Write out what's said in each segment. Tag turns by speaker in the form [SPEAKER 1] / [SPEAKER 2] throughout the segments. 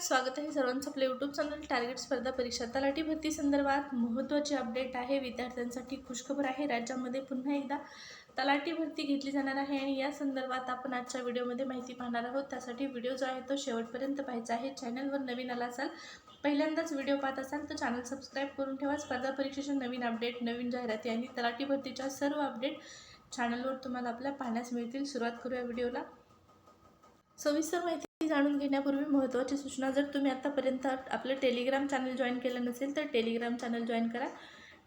[SPEAKER 1] स्वागत आहे सर्वांचं आपल्या यूट्यूब चॅनल टार्गेट स्पर्धा परीक्षा तलाठी भरती संदर्भात महत्त्वाचे अपडेट आहे. विद्यार्थ्यांसाठी खुशखबर आहे. राज्यामध्ये पुन्हा एकदा तलाठी भरती घेतली जाणार आहे आणि या संदर्भात आपण आजच्या व्हिडिओमध्ये माहिती पाहणार आहोत. त्यासाठी व्हिडिओ जो आहे तो शेवटपर्यंत पाहायचा आहे. चॅनलवर नवीन आला असाल पहिल्यांदाच व्हिडिओ पाहत असाल तर चॅनल सबस्क्राईब करून ठेवा. स्पर्धा परीक्षेच्या नवीन अपडेट नवीन जाहिराती आणि तलाठी भरतीच्या सर्व अपडेट चॅनलवर तुम्हाला आपल्या पाहण्यास मिळतील. सुरुवात करूया व्हिडिओला. सविस्तर माहिती जाणून घेण्यापूर्वी महत्त्वाची सूचना जर तुम्ही आत्तापर्यंत आपलं टेलिग्राम चॅनल जॉईन केलं नसेल तर टेलिग्राम चॅनल जॉईन करा.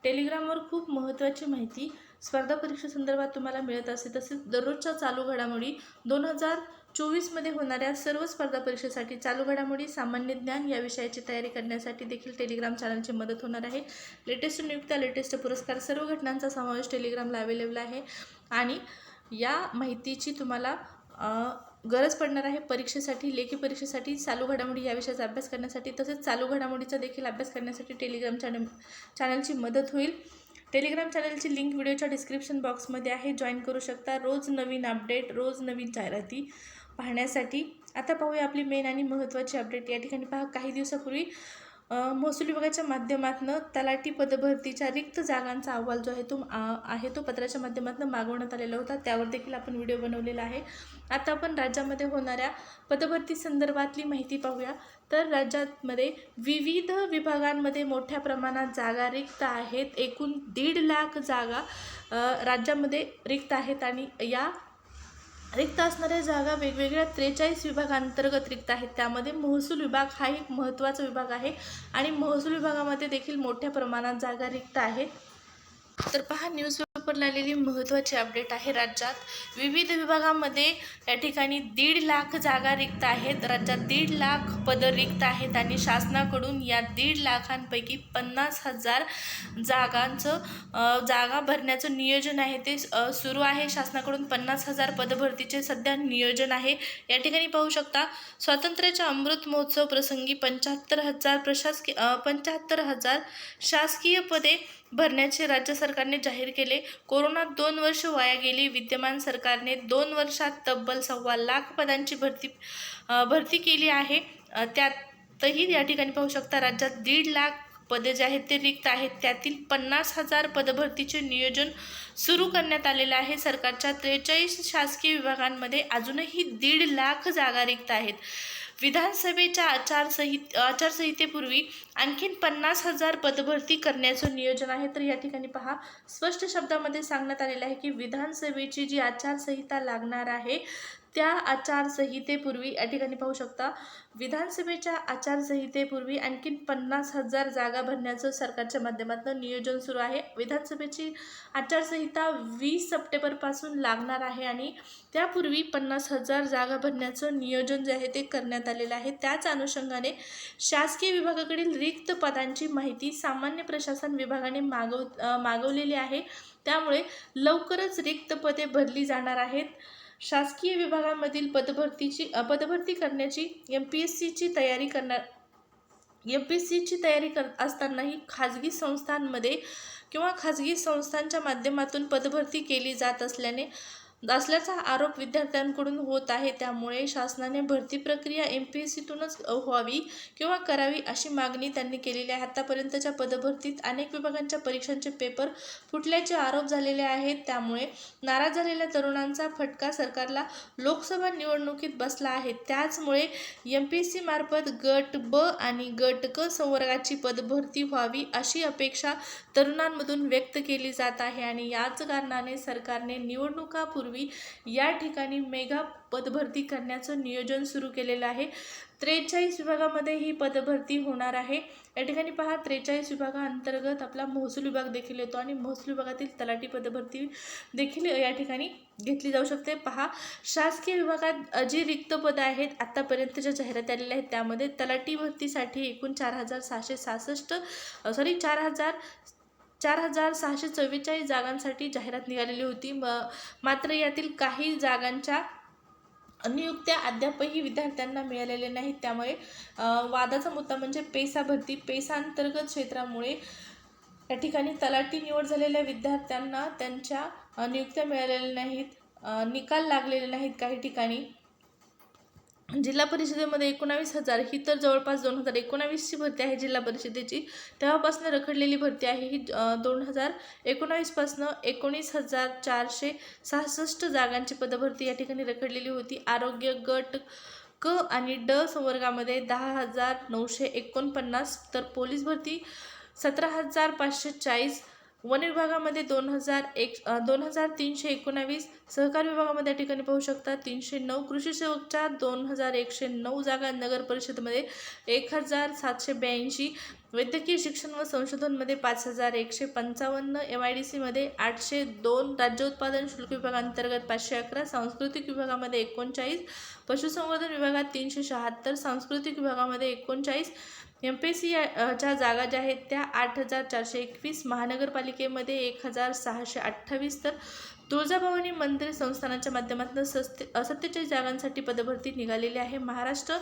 [SPEAKER 1] टेलिग्रामवर खूप महत्त्वाची माहिती स्पर्धा परीक्षेसंदर्भात तुम्हाला मिळत असते. तसेच दररोजच्या चालू घडामोडी दोन हजार चोवीसमध्ये होणाऱ्या सर्व स्पर्धा परीक्षेसाठी चालू घडामोडी सामान्य ज्ञान या विषयाची तयारी करण्यासाठी देखील टेलिग्राम चॅनलची मदत होणार आहे. लेटेस्ट नियुक्त्या लेटेस्ट पुरस्कार सर्व घटनांचा समावेश टेलिग्रामला अवेलेबल आहे. आणि या माहितीची तुम्हाला गरज पडणार आहे परीक्षेसाठी लेखी परीक्षेसाठी चालू घडामोडी या विषयाचा अभ्यास करण्यासाठी तसेच चालू घडामोडीचा देखील अभ्यास करण्यासाठी टेलिग्राम चॅनल चॅनलची मदत होईल. टेलिग्राम चॅनलची लिंक व्हिडिओच्या डिस्क्रिप्शन बॉक्समध्ये आहे. जॉईन करू शकता. रोज नवीन अपडेट रोज नवीन जाहिराती पाहण्यासाठी. आता पाहूया आपली मेन आणि महत्त्वाची अपडेट या ठिकाणी पहा काही दिवसापूर्वी महसूल विभागाच्या माध्यमातून तलाठी पदभरतीच्या रिक्त जागांचा अहवाल जो आहे तो आहे तो पत्राच्या माध्यमातून मागवण्यात आलेला होता. त्यावर देखील आपण व्हिडिओ बनवलेला आहे. आता आपण राज्यामध्ये होणाऱ्या पदभरती संदर्भातली माहिती पाहूया. तर राज्यामध्ये विविध विभागांमध्ये मोठ्या प्रमाणात जागा रिक्त आहेत. एकूण दीड लाख जागा राज्यामध्ये रिक्त आहेत आणि या रिक्त असणाऱ्या जागा वेगवेगळ्या त्रेचाळीस विभागांतर्गत रिक्त आहेत. त्यामध्ये महसूल विभाग हा एक महत्त्वाचा विभाग आहे आणि महसूल विभागामध्ये देखील मोठ्या प्रमाणात जागा रिक्त आहेत. तर पहा न्यूज आलेली महत्त्वाची अपडेट आहे राज्यात. विविध विभागामध्ये या ठिकाणी दीड लाख जागा रिक्त आहेत. राज्यात दीड लाख पदं रिक्त आहेत आणि शासनाकडून या दीड लाखांपैकी पन्नास हजार जागांचं जागा भरण्याचं नियोजन आहे. ते सुरू आहे. शासनाकडून पन्नास हजार पदभरतीचे सध्या नियोजन आहे. या ठिकाणी पाहू शकता स्वातंत्र्याच्या अमृत महोत्सव प्रसंगी पंच्याहत्तर हजार प्रशासकीय पंच्याहत्तर हजार शासकीय पदे भरण्याचे राज्य सरकारने जाहीर केले. कोरोनात दोन वर्ष वाया गेली. विद्यमान सरकारने दोन वर्षात तब्बल सव्वा लाख पदांची भरती भरती केली आहे. त्यातही या ठिकाणी पाहू शकता राज्यात दीड लाख पदे जे आहेत ते रिक्त आहेत. त्यातील पन्नास हजार पदभरतीचे नियोजन सुरू करण्यात आलेलं आहे. सरकारच्या त्रेचाळीस शासकीय विभागांमध्ये अजूनही दीड लाख जागा रिक्त आहेत. विधानसभेच्या आचारसंहित आचारसंहितेपूर्वी आणखीन पन्नास हजार पदभरती करण्याचं नियोजन आहे. तर या ठिकाणी पहा स्पष्ट शब्दामध्ये सांगण्यात आलेलं आहे की विधानसभेची जी आचारसंहिता लागणार आहे त्या आचारसंहितेपूर्वी या ठिकाणी पाहू शकता विधानसभेच्या आचारसंहितेपूर्वी आणखीन पन्नास हजार जागा भरण्याचं सरकारच्या माध्यमातून नियोजन सुरू आहे. विधानसभेची आचारसंहिता वीस सप्टेंबरपासून लागणार आहे आणि त्यापूर्वी पन्नास हजार जागा भरण्याचं नियोजन जे आहे ते करण्यात आलेलं आहे. त्याच अनुषंगाने शासकीय विभागाकडील रिक्त पदांची माहिती सामान्य प्रशासन विभागाने मागव मागवलेली आहे. त्यामुळे लवकरच रिक्त पदे भरली जाणार आहेत. शासकीय विभागामधील पदभरतीची पदभरती करण्याची एम पी एस सीची तयारी करणार एम पी एस सीची तयारी कर असतानाही खाजगी संस्थांमध्ये किंवा खाजगी संस्थांच्या माध्यमातून पदभरती केली जात असल्याने असल्याचा आरोप विद्यार्थ्यांकडून होत आहे. त्यामुळे शासनाने भरती प्रक्रिया एम पी एस सीतूनच व्हावी किंवा करावी अशी मागणी त्यांनी केलेली आहे. आतापर्यंतच्या पदभरतीत अनेक विभागांच्या परीक्षांचे पेपर फुटल्याचे आरोप झालेले आहेत. त्यामुळे नाराज झालेल्या तरुणांचा फटका सरकारला लोकसभा निवडणुकीत बसला आहे. त्याचमुळे एम पी एस सी मार्फत गट ब आणि गट क संवर्गाची पदभरती व्हावी अशी अपेक्षा तरुणांमधून व्यक्त केली जात आहे. आणि याच कारणाने सरकारने निवडणुकापूर्वी या ठिकाणी मेगा पदभरती करण्याचं नियोजन सुरू केलेलं आहे. त्रेचाळीस विभागामध्ये ही पदभरती होणार आहे. या ठिकाणी पहा त्रेचाळीस विभागाअंतर्गत आपला महसूल विभाग देखील येतो आणि महसूल विभागातील तलाठी पदभरती देखील या ठिकाणी घेतली जाऊ शकते. पहा शासकीय विभागात जी रिक्त पदं आहेत आत्तापर्यंतच्या जाहिराती आलेल्या आहेत त्यामध्ये तलाठी भरतीसाठी एकूण चार हजार सहाशे सहासष्ट सॉरी चार हजार चार हजार सहाशे चव्वेचाळीस जागांसाठी जाहिरात निघालेली होती. म मात्र यातील काही जागांच्या नियुक्त्या अद्यापही विद्यार्थ्यांना मिळालेल्या नाहीत. त्यामुळे वादाचा मुद्दा म्हणजे पेसा भरती. पेसांतर्गत क्षेत्रामुळे या ठिकाणी तलाठी निवड झालेल्या विद्यार्थ्यांना त्यांच्या नियुक्त्या मिळालेल्या नाहीत. निकाल लागलेले नाहीत काही ठिकाणी. जिल्हा परिषदेमध्ये एकोणावीस हजार ही तर जवळपास दोन हजार एकोणावीसची भरती आहे जिल्हा परिषदेची. तेव्हापासून रखडलेली भरती आहे ही दोन हजार एकोणावीसपासनं एकोणीस हजार चारशे सहासष्ट जागांची पदभरती या ठिकाणी रखडलेली होती. आरोग्य गट क आणि ड संवर्गामध्ये दहा हजार नऊशे एकोणपन्नास तर पोलीस भरती सतरा हजार पाचशे चाळीस वन विभागामध्ये दोन हजार एक दोन हजार तीनशे एकोणावीस सहकार विभागामध्ये या ठिकाणी पाहू शकता तीनशे नऊ कृषी सेवकच्या दोन हजार एकशे नऊ जागा नगर परिषदमध्ये एक हजार सातशे ब्याऐंशी वैद्यकीय शिक्षण व संशोधनमध्ये पाच हजार एकशे पंचावन्न एम आय डी सीमध्ये आठशे दोन राज्य उत्पादन शुल्क विभागांतर्गत पाचशे अकरा सांस्कृतिक विभागामध्ये एकोणचाळीस पशुसंवर्धन विभागात तीनशे शहात्तर सांस्कृतिक विभागामध्ये एकोणचाळीस एम पी एस सी च्या जागा ज्या आहेत त्या आठ हजार चारशे एकवीस महानगरपालिकेमध्ये एक हजार सहाशे अठ्ठावीस तर तुळजाभवानी मंदिर संस्थानाच्या माध्यमातून सस्ते सत्तेचाळीस जागांसाठी पदभरती निघालेली आहे. महाराष्ट्र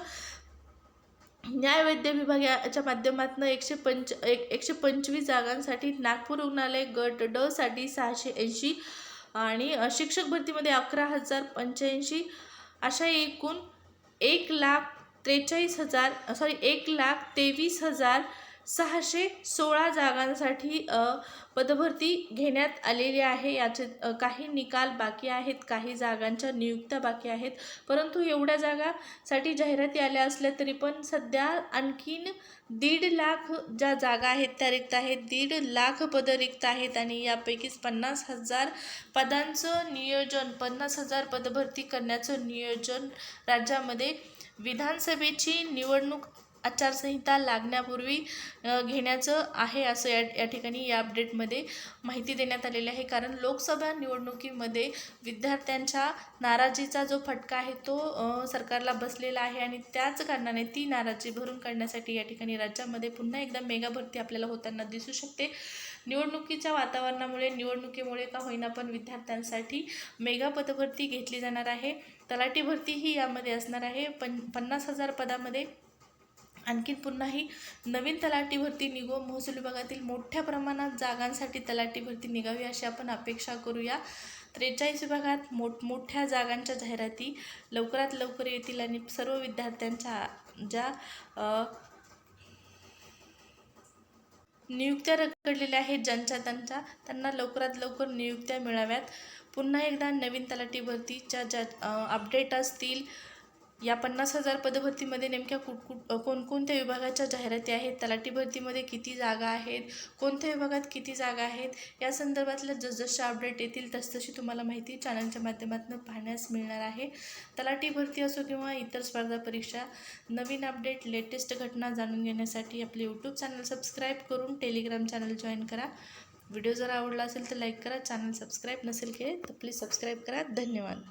[SPEAKER 1] न्यायवैद्य विभागाच्या माध्यमातून एकशे पंच एक एकशे पंचवीस जागांसाठी नागपूर रुग्णालय गट ड साठी सहाशे ऐंशी आणि शिक्षक भरतीमध्ये अकरा हजार पंच्याऐंशी अशा एकूण एक लाख त्रेचाळीस हजार सॉरी एक लाख तेवीस हजार सहाशे सोळा जागांसाठी पदभरती घेण्यात आलेली आहे. याचे काही निकाल बाकी आहेत काही जागांच्या नियुक्त्या बाकी आहेत. परंतु एवढ्या जागासाठी जाहिराती आल्या असल्या तरी पण सध्या आणखीन दीड लाख ज्या जागा आहेत त्या रिक्त आहेत. दीड लाख पदं रिक्त आहेत आणि यापैकीच पन्नास हजार पदांचं नियोजन पन्नास हजार पदभरती करण्याचं नियोजन राज्यामध्ये विधानसभेची निवडणूक आचारसंहिता लागण्यापूर्वी घेण्याचं आहे असं या या ठिकाणी या अपडेटमध्ये माहिती देण्यात आलेली आहे. कारण लोकसभा निवडणुकीमध्ये विद्यार्थ्यांच्या नाराजीचा जो फटका आहे तो सरकारला बसलेला आहे आणि त्याच कारणाने ती नाराजी भरून काढण्यासाठी या ठिकाणी राज्यामध्ये पुन्हा एकदा मेगा भरती आपल्याला होताना दिसू शकते. निवडणुकीच्या वातावरणामुळे निवडणुकीमुळे का होईना पण विद्यार्थ्यांसाठी मेगा पदभरती घेतली जाणार आहे. तलाठी भरती ही यामध्ये असणार आहे. पण पन्नास हजार पदामध्ये आणखीन पुन्हाही नवीन तलाठी भरती निघो महसूल विभागातील मोठ्या प्रमाणात जागांसाठी तलाठी भरती निघावी अशी आपण अपेक्षा करूया. त्रेचाळीस विभागात मोठमोठ्या जागांच्या जाहिराती लवकरात लवकर येतील आणि सर्व विद्यार्थ्यांच्या ज्या नियुक्त्या रखडलेल्या आहेत ज्यांच्या त्यांच्या त्यांना लवकरात लवकर नियुक्त्या मिळाव्यात. पुन्हा एकदा नवीन तलाठी भरतीच्या ज्या अपडेट असतील या पन्नास हजार पदभरतीमध्ये नेमक्या कुठ कुठ कोणकोणत्या विभागाच्या जाहिराती आहेत? तलाठी भरतीमध्ये किती जागा आहेत? कोणत्या विभागात किती जागा आहेत? या संदर्भातल्या जसजशा अपडेट येतील तसतशी तुम्हाला माहिती चॅनलच्या माध्यमातून पाहण्यास मिळणार आहे. तलाठी भरती असो किंवा इतर स्पर्धा परीक्षा नवीन अपडेट लेटेस्ट घटना जाणून घेण्यासाठी आपले यूट्यूब चॅनल सबस्क्राईब करून टेलिग्राम चॅनल जॉईन करा. व्हिडिओ जर आवडला असेल तर लाईक करा. चॅनल सबस्क्राईब नसेल केले तर प्लीज सबस्क्राईब करा. धन्यवाद.